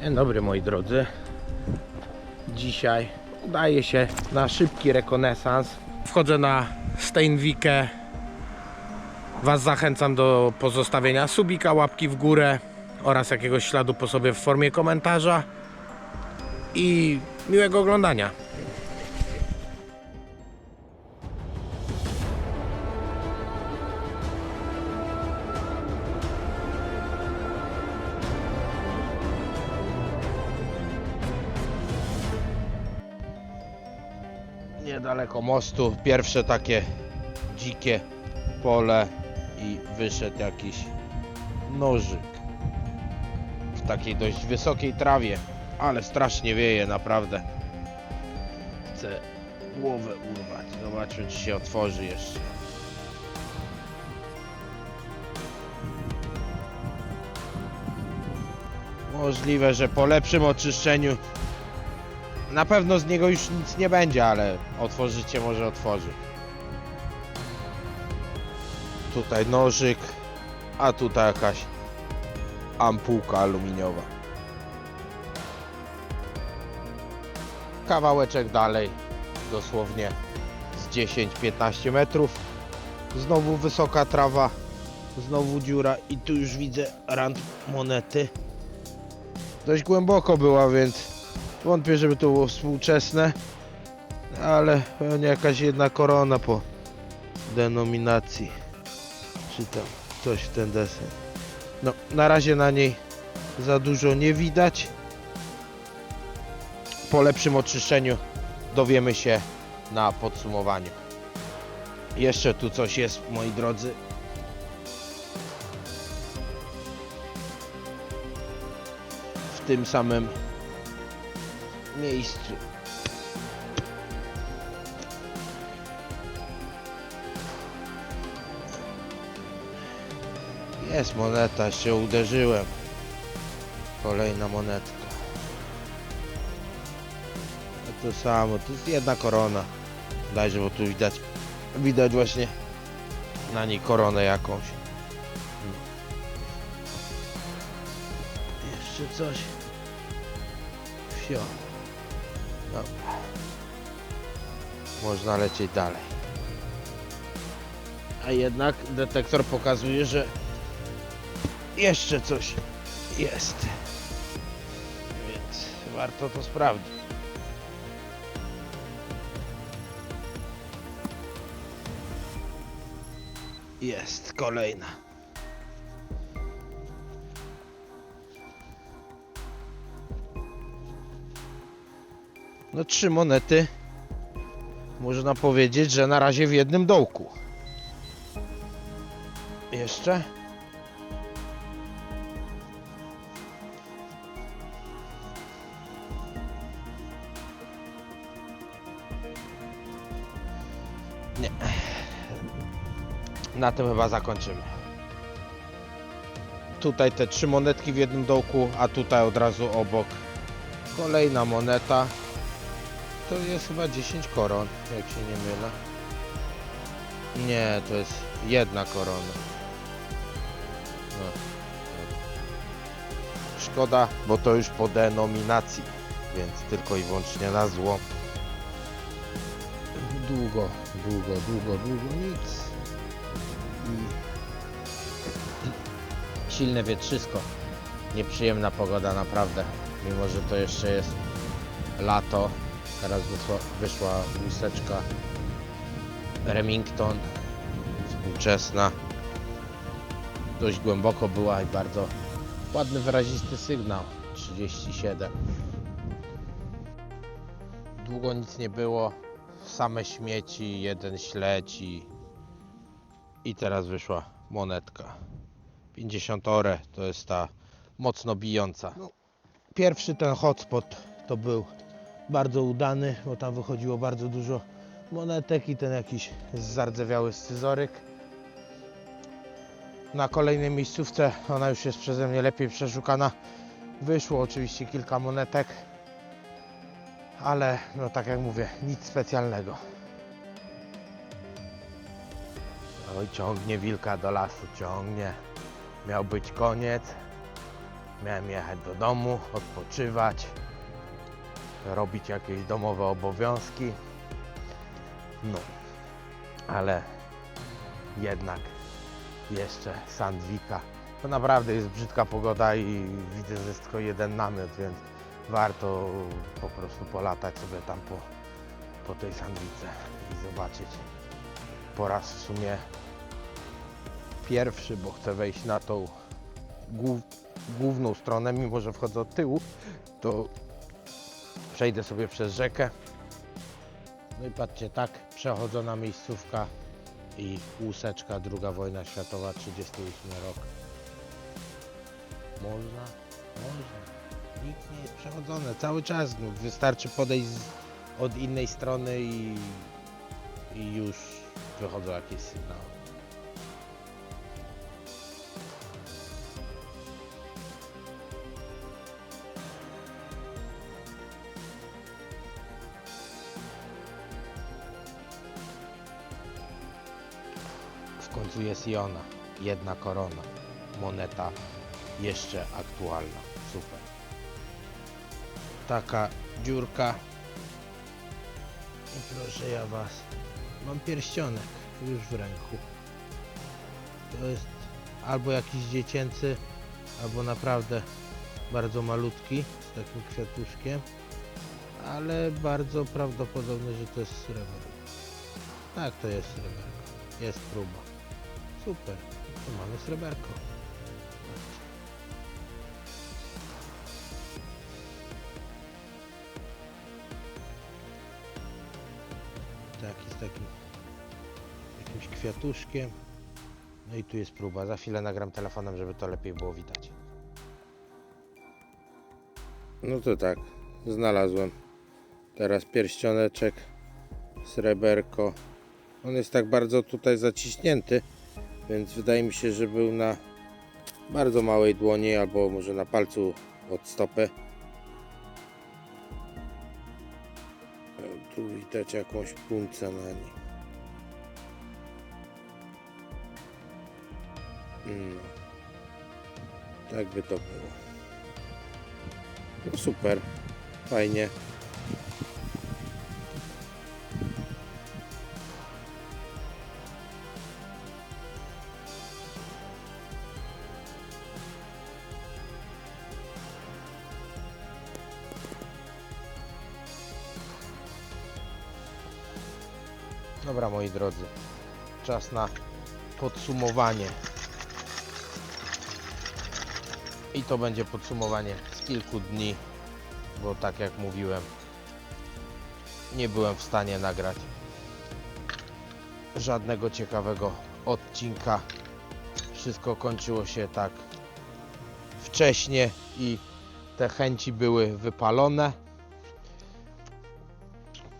Dzień dobry moi drodzy. Dzisiaj udaje się na szybki rekonesans. Wchodzę na Steinwikę. Was zachęcam do pozostawienia subika, łapki w górę oraz jakiegoś śladu po sobie w formie komentarza. I miłego oglądania. Niedaleko mostu pierwsze takie dzikie pole i wyszedł jakiś nożyk w takiej dość wysokiej trawie, ale strasznie wieje naprawdę. Chcę głowę urwać. Zobaczmy czy się otworzy jeszcze. Możliwe, że po lepszym oczyszczeniu na pewno z niego już nic nie będzie, ale otworzycie może otworzy. Tutaj nożyk, a tutaj jakaś ampułka aluminiowa. Kawałeczek dalej, dosłownie z 10-15 metrów. Znowu wysoka trawa, znowu dziura i tu już widzę rand monety. Dość głęboko była, więc Wątpię, żeby to było współczesne, ale pewnie jakaś jedna korona po denominacji, czy tam coś w ten desen. No, na razie na niej za dużo nie widać. Po lepszym oczyszczeniu dowiemy się na podsumowaniu. Jeszcze tu coś jest, moi drodzy. W tym samym miejscu. Jest moneta, się uderzyłem. Kolejna monetka. A to samo, to jest jedna korona. Dajże, bo tu widać, widać właśnie na niej koronę jakąś. Jeszcze coś. Wsio. Dobra. Można lecieć dalej. A jednak detektor pokazuje, że jeszcze coś jest. Więc warto to sprawdzić. Jest kolejna. No trzy monety. Można powiedzieć, że na razie w jednym dołku. Jeszcze? Nie. Na tym chyba zakończymy. Tutaj te trzy monetki w jednym dołku, a tutaj od razu obok kolejna moneta. To jest chyba 10 koron, jak się nie mylę. Nie, to jest jedna korona. No. Szkoda, bo to już po denominacji, więc tylko i wyłącznie na zło. Długo, długo, długo, długo nic. I silne wietrzysko. Nieprzyjemna pogoda naprawdę, mimo że to jeszcze jest lato. Teraz wyszła, wyszła łuseczka Remington współczesna. Dość głęboko była i bardzo ładny, wyrazisty sygnał 37. Długo nic nie było, same śmieci, jeden śledź i, i teraz wyszła monetka. 50 ore to jest ta mocno bijąca. No, pierwszy ten hotspot to był bardzo udany, bo tam wychodziło bardzo dużo monetek i ten jakiś zardzewiały scyzoryk. Na kolejnej miejscówce, ona już jest przeze mnie lepiej przeszukana, wyszło oczywiście kilka monetek, ale no tak jak mówię, nic specjalnego. Oj, ciągnie wilka do lasu, ciągnie. Miał być koniec, Miałem jechać do domu, odpoczywać, robić jakieś domowe obowiązki. No, ale jednak jeszcze Sandwika. To naprawdę jest brzydka pogoda i widzę, że jest tylko jeden namiot, więc warto po prostu polatać sobie tam po, po tej Sandwice i zobaczyć. Po raz w sumie pierwszy, bo chcę wejść na tą głów, główną stronę, mimo że wchodzę od tyłu, to przejdę sobie przez rzekę. No i patrzcie, tak przechodzona miejscówka i łuseczka, druga wojna światowa, 38 rok. Można, można. Nic nie jest przechodzone, cały czas. No, wystarczy podejść z, od innej strony i, i już wychodzą jakieś sygnały. Jest i ona. Jedna korona. Moneta jeszcze aktualna. Super. Taka dziurka. I proszę ja was. Mam pierścionek już w ręku. To jest albo jakiś dziecięcy, albo naprawdę bardzo malutki z takim kwiatuszkiem. Ale bardzo prawdopodobne, że to jest sreberko. Tak, to jest sreberko. Jest próba. Super. Tu mamy sreberko. Taki z takim jakimś kwiatuszkiem. No i tu jest próba. Za chwilę nagram telefonem, żeby to lepiej było widać. No to tak, znalazłem. Teraz pierścioneczek, sreberko. On jest tak bardzo tutaj zaciśnięty, więc wydaje mi się, że był na bardzo małej dłoni albo może na palcu od stopy. Tu widać jakąś puncę na niej. No. Tak by to było. No super. Fajnie. Dobra moi drodzy, czas na podsumowanie. I to będzie podsumowanie z kilku dni, bo tak jak mówiłem, nie byłem w stanie nagrać żadnego ciekawego odcinka. Wszystko kończyło się tak wcześnie i te chęci były wypalone.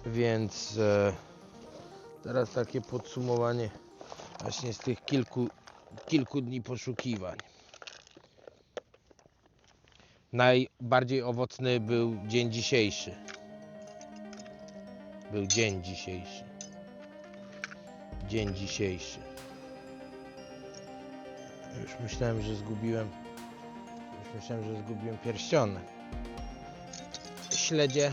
Więc e, teraz takie podsumowanie właśnie z tych kilku, kilku dni poszukiwań. Najbardziej owocny był dzień dzisiejszy. Był dzień dzisiejszy. Dzień dzisiejszy. Już myślałem, że zgubiłem. Już myślałem, że zgubiłem pierścionek. Śledzie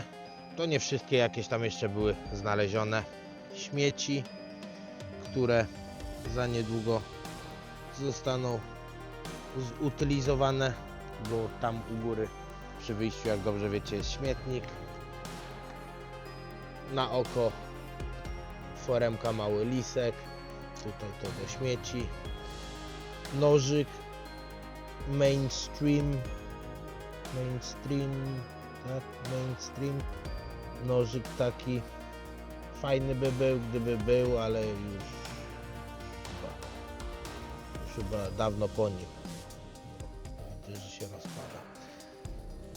to nie wszystkie jakieś tam jeszcze były znalezione. Śmieci, które za niedługo zostaną zutylizowane bo tam u góry przy wyjściu, jak dobrze wiecie, jest śmietnik. Na oko foremka mały lisek, tutaj to do śmieci. Nożyk mainstream, mainstream, tak, mainstream. Nożyk taki fajny by był, gdyby był, ale już chyba, już chyba dawno po nim że się rozpada.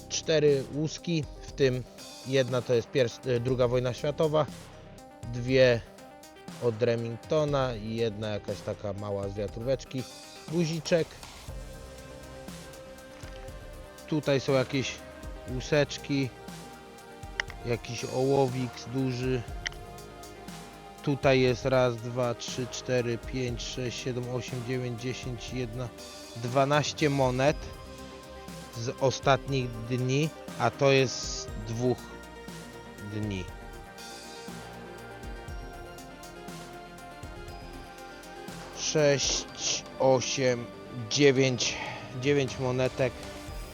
Cztery łuski, w tym jedna to jest y, druga wojna światowa, dwie od Remingtona i jedna jakaś taka mała z wiatróweczki, guziczek. Tutaj są jakieś łuseczki, jakiś ołowik duży. Tutaj jest raz, dwa, trzy, cztery, pięć, sześć, siedem, osiem, dziewięć, dziesięć, jedna, 12 monet. z ostatnich dni, a to jest dwóch dni. Sześć, osiem, dziewięć, dziewięć monetek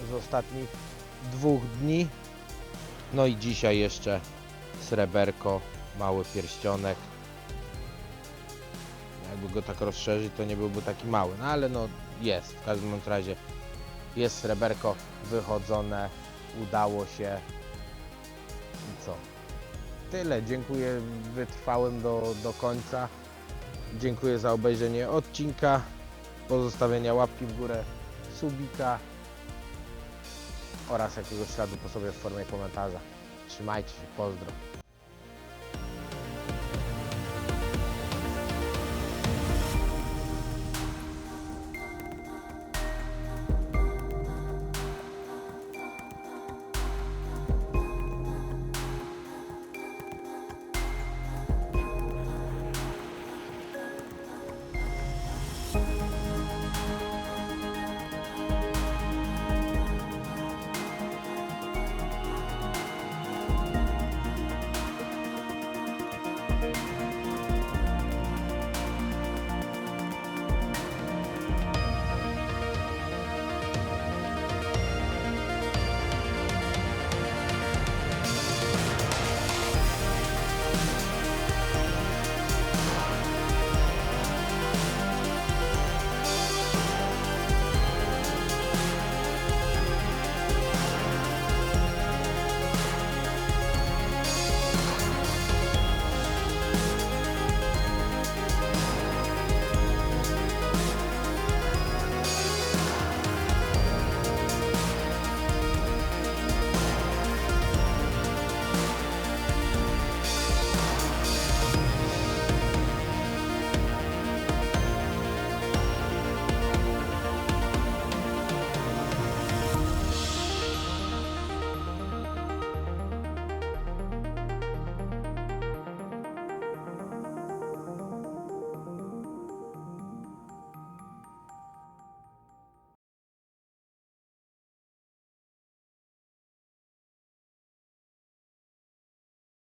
z ostatnich dwóch dni. No i dzisiaj jeszcze sreberko, mały pierścionek. Jakby go tak rozszerzyć, to nie byłby taki mały, no ale no jest. W każdym razie jest sreberko wychodzone, udało się. I co? Tyle. Dziękuję wytrwałym do, do końca. Dziękuję za obejrzenie odcinka, pozostawienia łapki w górę, subika oraz jakiegoś śladu po sobie w formie komentarza. Trzymajcie się, pozdro.